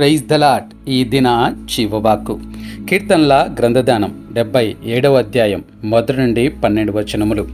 Praise దలాట్ ఈ దిన చివవాకు కీర్తనల గ్రంథదానం డెబ్బై ఏడవ అధ్యాయం మొదటి నుండి పన్నెండు వచనములు.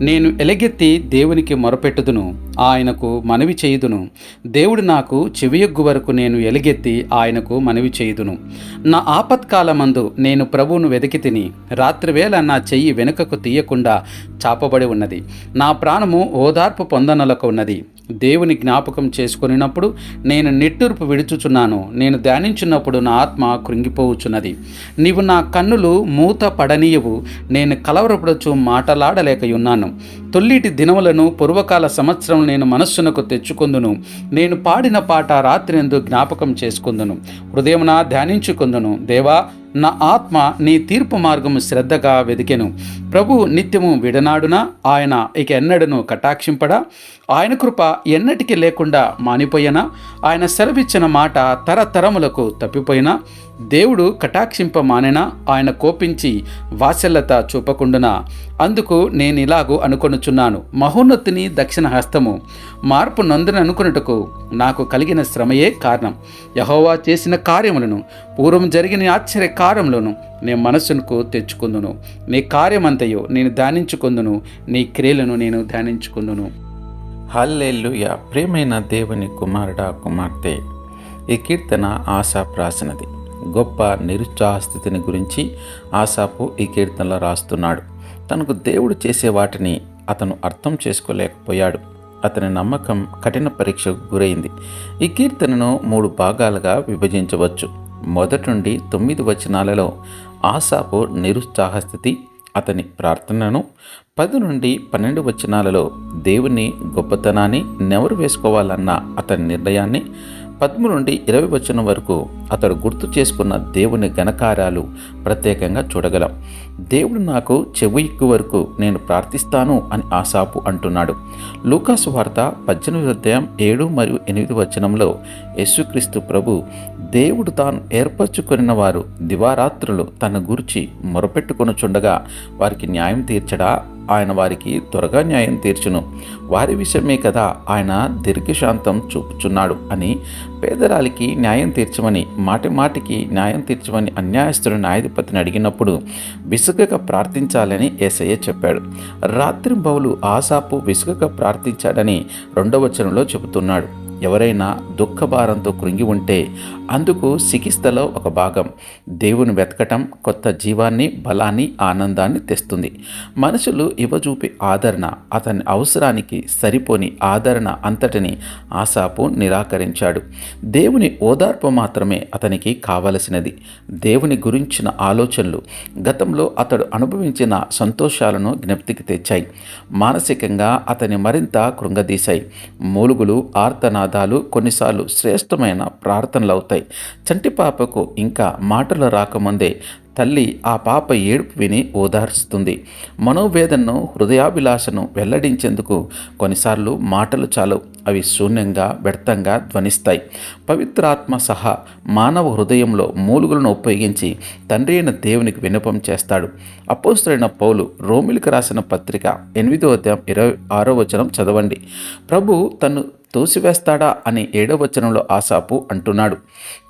నేను ఎలగెత్తి దేవునికి మొరపెట్టుదును ఆయనకు మనవి చేయుదును. దేవుడు నాకు చెవియొగ్గు వరకు నేను ఎలుగెత్తి ఆయనకు మనవి చేయుదును. నా ఆపత్కాలమందు నేను ప్రభువును వెతికి తిని రాత్రివేళ నా చెయ్యి వెనుకకు తీయకుండా చాపబడి ఉన్నది. నా ప్రాణము ఓదార్పు పొందనలకు ఉన్నది. దేవుని జ్ఞాపకం చేసుకునినప్పుడు నేను నిట్టూర్పు విడుచుచున్నాను. నేను ధ్యానించున్నప్పుడు నా ఆత్మ కృంగిపోవుచున్నది. నీవు నా కన్నులు మూత పడనీయవు. నేను కలవరపడచు మాటలాడలేకయున్నాను. తొల్లిటి దినములను పూర్వకాల సంవత్సరం నేను మనస్సునకు తెచ్చుకుందును. నేను పాడిన పాట రాత్రి ఎందు జ్ఞాపకం చేసుకుందును. హృదయమున ధ్యానించుకుందును. దేవా నా ఆత్మ నీ తీర్పు మార్గము శ్రద్ధగా వెదికెను. ప్రభు నిత్యము విడనాడున? ఆయన ఇక ఎన్నడను కటాక్షింపడా? ఆయన కృప ఎన్నటికీ లేకుండా మానిపోయినా ఆయన సెలవిచ్చిన మాట తరతరములకు తప్పిపోయినా దేవుడు కటాక్షింప మానెనా ఆయన కోపించి వాసల్యత చూపకుండునా. అందుకు నేను ఇలాగూ అనుకొనుచున్నాను. మహోన్నతిని దక్షిణ హస్తము మార్పు నొందని నాకు కలిగిన శ్రమయే కారణం. యహోవా చేసిన కార్యములను పూర్వం జరిగిన ఆశ్చర్య కార్యములను నేను మనస్సునకు తెచ్చుకుందును. నీ కార్యమంతయు నేను ధ్యానించుకుందును. నీ క్రియలను నేను ధ్యానించుకుందును. హల్లెల్లుయ ప్రియమైన దేవుని కుమారుడా కుమార్తె ఈ కీర్తన ఆశాప్రాసనది గొప్ప నిరుత్సాహస్థితిని గురించి ఆశాపు ఈ కీర్తనలో రాస్తున్నాడు. తనకు దేవుడు చేసే వాటిని అతను అర్థం చేసుకోలేకపోయాడు. అతని నమ్మకం కఠిన పరీక్షకు గురైంది. ఈ కీర్తనను మూడు భాగాలుగా విభజించవచ్చు. మొదటి నుండి తొమ్మిది వచనాలలో ఆశాపు నిరుత్సాహ స్థితి అతని ప్రార్థనను పది నుండి పన్నెండు వచనాలలో దేవుని గొప్పతనాన్ని నెవరు వేసుకోవాలన్న అతని నిర్ణయాన్ని పద్ము నుండి ఇరవై వచనం వరకు అతడు గుర్తు చేసుకున్న దేవుని ఘనకార్యాలు ప్రత్యేకంగా చూడగలం. దేవుడు నాకు చెవుయిక్కు వరకు నేను ప్రార్థిస్తాను అని ఆశాపు అంటున్నాడు. లూకాసు వార్త పద్దెనిమిది అధ్యాయం ఏడు మరియు ఎనిమిది వచనంలో యేసుక్రీస్తు ప్రభు దేవుడు తాను ఏర్పరచుకొనిన వారు దివారాత్రులు తన గురించి మొరపెట్టుకొనుచుండగా వారికి న్యాయం తీర్చడా? ఆయన వారికి త్వరగా న్యాయం తీర్చును. వారి విషయమే కదా ఆయన దీర్ఘశాంతం చూపుచున్నాడు అని పేదరాలికి న్యాయం తీర్చమని మాటి మాటికి న్యాయం తీర్చమని అన్యాయస్తుడు న్యాయాధిపతిని అడిగినప్పుడు విసుగగా ప్రార్థించాలని ఏసయ్య చెప్పాడు. రాత్రి బౌలు ఆశాపు విసుగక ప్రార్థించాడని రెండవచనంలో చెబుతున్నాడు. ఎవరైనా దుఃఖభారంతో కృంగి ఉంటే అందుకు చికిత్సలో ఒక భాగం. దేవుని వెతకటం కొత్త జీవాన్ని బలాన్ని ఆనందాన్ని తెస్తుంది. మనుషులు ఇవ్వజూపి ఆదరణ అతని అవసరానికి సరిపోని ఆదరణ అంతటిని ఆశాపు నిరాకరించాడు. దేవుని ఓదార్పు మాత్రమే అతనికి కావలసినది. దేవుని గురించిన ఆలోచనలు గతంలో అతడు అనుభవించిన సంతోషాలను జ్ఞప్తికి తెచ్చాయి. మానసికంగా అతని మరింత కృంగదీశాయి. మూలుగులు ఆర్తనాదాలు కొన్నిసార్లు శ్రేష్టమైన ప్రార్థనలవుతాయి. అవుతాయి చంటి పాపకు ఇంకా మాటలు రాకముందే తల్లి ఆ పాప ఏడుపు విని ఓదార్చుతుంది మనోవేదనను హృదయాభిలాషను వెల్లడించేందుకు కొన్నిసార్లు మాటలు చాలు. అవి శూన్యంగా వ్యర్థంగా ధ్వనిస్తాయి. పవిత్రాత్మ సహా మానవ హృదయంలో మూలుగులను ఉపయోగించి తండ్రి అయిన దేవునికి విన్నపం చేస్తాడు. అపోస్తులైన పౌలు రోమిలికి రాసిన పత్రిక ఎనిమిదో అధ్యాయం ఇరవై ఆరో వచనం చదవండి. ప్రభు తను తోసివేస్తాడా అని ఏడవచనంలో ఆశాపు అంటున్నాడు.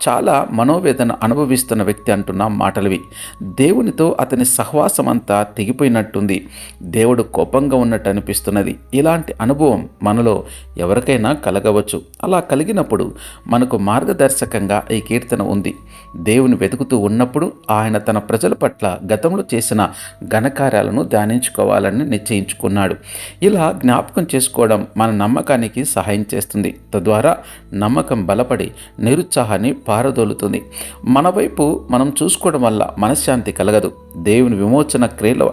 చాలా మనోవేదన అనుభవిస్తున్న వ్యక్తి అంటున్న మాటలవి. దేవునితో అతని సహవాసం అంతా తెగిపోయినట్టుంది. దేవుడు కోపంగా ఉన్నట్టు అనిపిస్తున్నది. ఇలాంటి అనుభవం మనలో ఎవరికైనా కలగవచ్చు. అలా కలిగినప్పుడు మనకు మార్గదర్శకంగా ఈ కీర్తన ఉంది. దేవుని వెతుకుతూ ఉన్నప్పుడు ఆయన తన ప్రజల పట్ల గతంలో చేసిన ఘనకార్యాలను ధ్యానించుకోవాలని నిశ్చయించుకున్నాడు. ఇలా జ్ఞాపకం చేసుకోవడం మన నమ్మకానికి సహాయం చేస్తుంది. తద్వారా నమ్మకం బలపడి నిరుత్సాహాన్ని పారదోలుతుంది. మన వైపు మనం చూసుకోవడం వల్ల మనశ్శాంతి కలగదు. దేవుని విమోచన క్రియల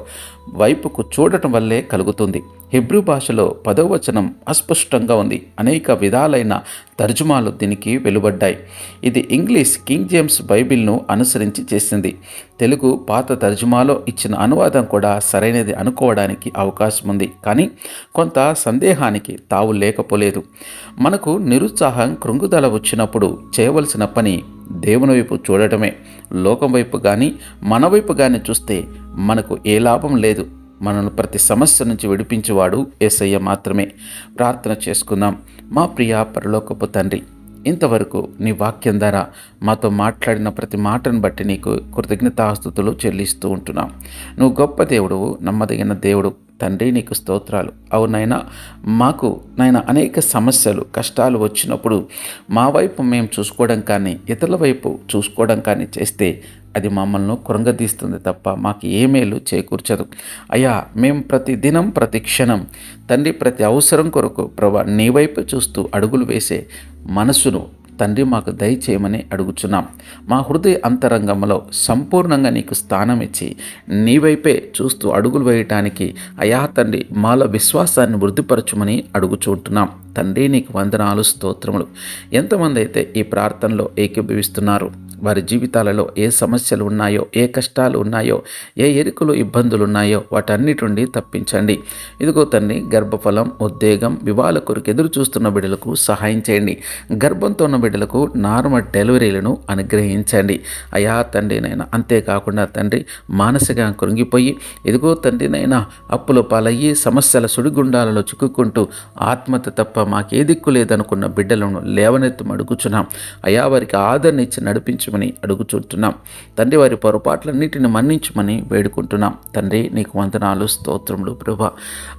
వైపుకు చూడటం వల్లే కలుగుతుంది. హిబ్రూ భాషలో పదవచనం అస్పష్టంగా ఉంది. అనేక విధాలైన తర్జుమాలు దీనికి వెలువడ్డాయి. ఇది ఇంగ్లీష్ కింగ్ జేమ్స్ బైబిల్ను అనుసరించి చేసింది. తెలుగు పాత తర్జుమాలో ఇచ్చిన అనువాదం కూడా సరైనది అనుకోవడానికి అవకాశం ఉంది కానీ కొంత సందేహానికి తావు లేకపోలేదు. మనకు నిరుత్సాహం కృంగుదల వచ్చినప్పుడు చేయవలసిన పని దేవుని వైపు చూడటమే. లోకం వైపు కానీ మన వైపు కానీ చూస్తే మనకు ఏ లాభం లేదు. మనను ప్రతి సమస్య నుంచి విడిపించేవాడు ఏసయ్య మాత్రమే. ప్రార్థన చేసుకుందాం. మా ప్రియ పరలోకపు తండ్రి ఇంతవరకు నీ వాక్యం ద్వారా మాతో మాట్లాడిన ప్రతి మాటను బట్టి నీకు కృతజ్ఞతాస్తుతులు చెల్లిస్తూ ఉంటున్నాం. నువ్వు గొప్ప దేవుడు నమ్మదగిన దేవుడు తండ్రి నీకు స్తోత్రాలు. అవునైనా మాకు నాయన అనేక సమస్యలు కష్టాలు వచ్చినప్పుడు మా వైపు మేము చూసుకోవడం కానీ ఇతరుల వైపు చూసుకోవడం కానీ చేస్తే అది మమ్మల్ని కృంగదీస్తుంది తప్ప మాకు ఏ మేలు చేకూర్చదు. అయ్యా మేము ప్రతి దినం ప్రతి క్షణం తండ్రి ప్రతి అవసరం కొరకు ప్రభా నీ వైపు చూస్తూ అడుగులు వేసే మనసును తండ్రి మాకు దయచేయమని అడుగుచున్నాం. మా హృదయ అంతరంగంలో సంపూర్ణంగా నీకు స్థానం ఇచ్చి నీ వైపే చూస్తూ అడుగులు వేయటానికి అయా తండ్రి మాలో విశ్వాసాన్ని వృద్ధిపరచుమని అడుగుచుంటున్నాం తండ్రి నీకు వందనాలు స్తోత్రములు. ఎంతమంది అయితే ఈ ప్రార్థనలో ఏకీభవిస్తున్నారు వారి జీవితాలలో ఏ సమస్యలు ఉన్నాయో ఏ కష్టాలు ఉన్నాయో ఏ ఎరుకులు ఇబ్బందులు ఉన్నాయో వాటన్నిటి నుండి తప్పించండి. ఇదిగో తండ్రి గర్భఫలం ఉద్వేగం వివాహాల కొరకు ఎదురు చూస్తున్న బిడ్డలకు సహాయం చేయండి. గర్భంతో ఉన్న బిడ్డలకు నార్మల్ డెలివరీలను అనుగ్రహించండి. అయా తండ్రినైనా అంతేకాకుండా తండ్రి మానసికంగా కృంగిపోయి ఇదిగో తండ్రినైనా అప్పుల పాలయ్యి సమస్యల సుడిగుండాలలో చిక్కుకుంటూ ఆత్మహత్య తప్ప మాకే దిక్కు లేదనుకున్న బిడ్డలను లేవనెత్తి అడుగుచున్నాం అయా వారికి ఆదరణ ఇచ్చి నడిపించు నడిపించమని అడుగుచుంటున్నాం తండ్రి వారి పొరపాట్లన్నిటిని మన్నించమని వేడుకుంటున్నాం. తండ్రి నీకు వందనాలు స్తోత్రములు ప్రభా.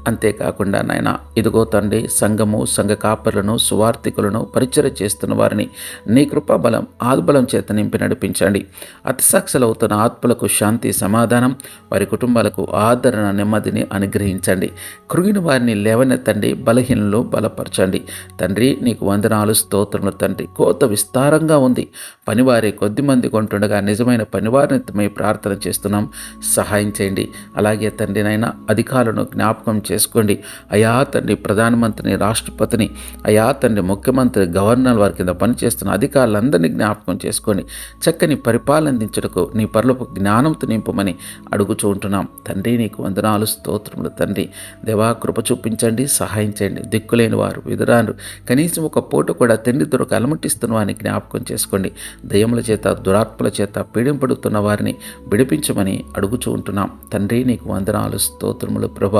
అంతేకాకుండా నాయన ఇదిగో తండ్రి సంఘము సంఘ కాపరులను సువార్థికులను పరిచయ చేస్తున్న వారిని నీ కృపాబలం ఆద్బలం చేత నింపి నడిపించండి. అతిసాక్షులవుతున్న ఆత్మలకు శాంతి సమాధానం వారి కుటుంబాలకు ఆదరణ నెమ్మదిని అనుగ్రహించండి. కృగిన వారిని లేవనెత్తండి బలహీనలు బలపరచండి. తండ్రి నీకు వందనాలు స్తోత్రములు తండ్రి. కోత విస్తారంగా ఉంది. పనివారి కొద్ది మంది కొంటుండగా నిజమైన పనివారిని ప్రార్థన చేస్తున్నాం. సహాయం చేయండి. అలాగే తండ్రినైనా అధికారులను జ్ఞాపకం చేసుకోండి. అయా తండ్రి ప్రధానమంత్రిని రాష్ట్రపతిని అయా తండ్రి ముఖ్యమంత్రి గవర్నర్ వారి కింద పనిచేస్తున్న అధికారులందరినీ జ్ఞాపకం చేసుకోండి చక్కని పరిపాలనందించటకు నీ పరులకు జ్ఞానంతో నింపమని అడుగుచూ ఉంటున్నాం. తండ్రి నీకు వందనాలు స్తోత్రములు తండ్రి. దేవా కృప చూపించండి సహాయం చేయండి. దిక్కులేని వారు విధురాను కనీసం ఒక పూట కూడా తిండి దొరక అలమటిస్తున్న వారిని జ్ఞాపకం చేసుకోండి. దయములు చేత దురాత్మల చేత పీడింపడుతున్న వారిని విడిపించమని అడుగుచూ ఉంటున్నాం. తండ్రి నీకు వందనాలు స్తోత్రములు ప్రభ.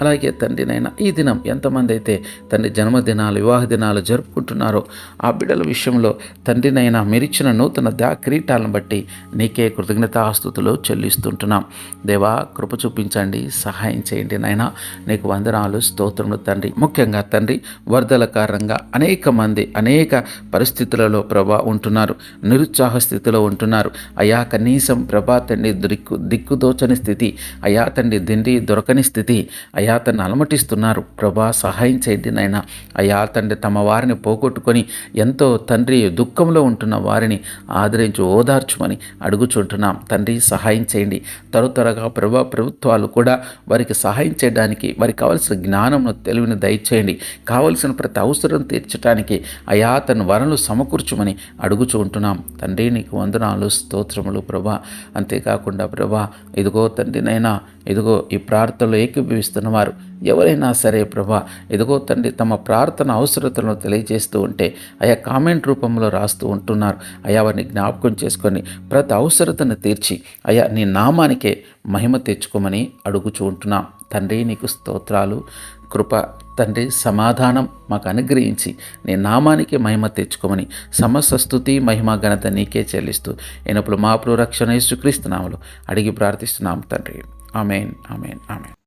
అలాగే తండ్రినైనా ఈ దినం ఎంతమంది అయితే తండ్రి జన్మదినాలు వివాహ దినాలు జరుపుకుంటున్నారో ఆ బిడ్డల విషయంలో తండ్రినైనా మెరిచిన నూతన దా కిరీటాలను బట్టి నీకే కృతజ్ఞతాస్తుతులు చెల్లిస్తుంటున్నాం. దేవా కృప చూపించండి సహాయం చేయండి నాయన నీకు వందనాలు స్తోత్రములు తండ్రి. ముఖ్యంగా తండ్రి వరదల కారణంగా అనేక మంది అనేక పరిస్థితులలో ప్రభా ఉంటున్నారు. నిరుత్సాహ స్థితిలో ఉంటున్నారు. అయా కనీసం ప్రభా తండ్రి దిక్కు దిక్కుదోచని స్థితి అయా తండ్రి దిండి దొరకని స్థితి అయా తను అలమటిస్తున్నారు. ప్రభా సహాయం చేయండి నాయన. అయా తండ్రి తమ వారిని పోగొట్టుకొని ఎంతో తండ్రి దుఃఖంలో ఉంటున్న వారిని ఆదరించి ఓదార్చుమని అడుగుచుంటున్నాం. తండ్రి సహాయం చేయండి. తరుతరగా ప్రభా ప్రభుత్వాలు కూడా వారికి సహాయం చేయడానికి వారికి కావలసిన జ్ఞానంను తెలివిని దయచేయండి. కావలసిన ప్రతి అవసరం తీర్చడానికి అయా తన వరలు సమకూర్చుమని అడుగుచూ ఉంటున్నాం తండ్రి నీకు వందనాలు స్తోత్రములు ప్రభా. అంతేకాకుండా ప్రభా ఇదిగో తండ్రినైనా ఇదిగో ఈ ప్రార్థనలో ఏకీభవిస్తున్న వారు ఎవరైనా సరే ప్రభా ఇదిగో తండ్రి తమ ప్రార్థన అవసరతలను తెలియజేస్తూ ఉంటే ఆయా కామెంట్ రూపంలో రాస్తూ ఉంటున్నారు. అయా వారిని జ్ఞాపకం చేసుకొని ప్రతి అవసరతను తీర్చి అయా నీ నామానికే మహిమ తెచ్చుకోమని అడుగుచూ ఉంటున్నాం. తండ్రి నీకు స్తోత్రాలు. కృప తండ్రి సమాధానం మాకు అనుగ్రహించి నీ నామానికి మహిమ తెచ్చుకోమని సమస్త స్థుతి మహిమ ఘనత నీకే చెల్లిస్తూ అయినప్పుడు మా రక్షణ యేసుక్రీస్తు నామలు అడిగి ప్రార్థిస్తున్నాం తండ్రి. Amen amen amen.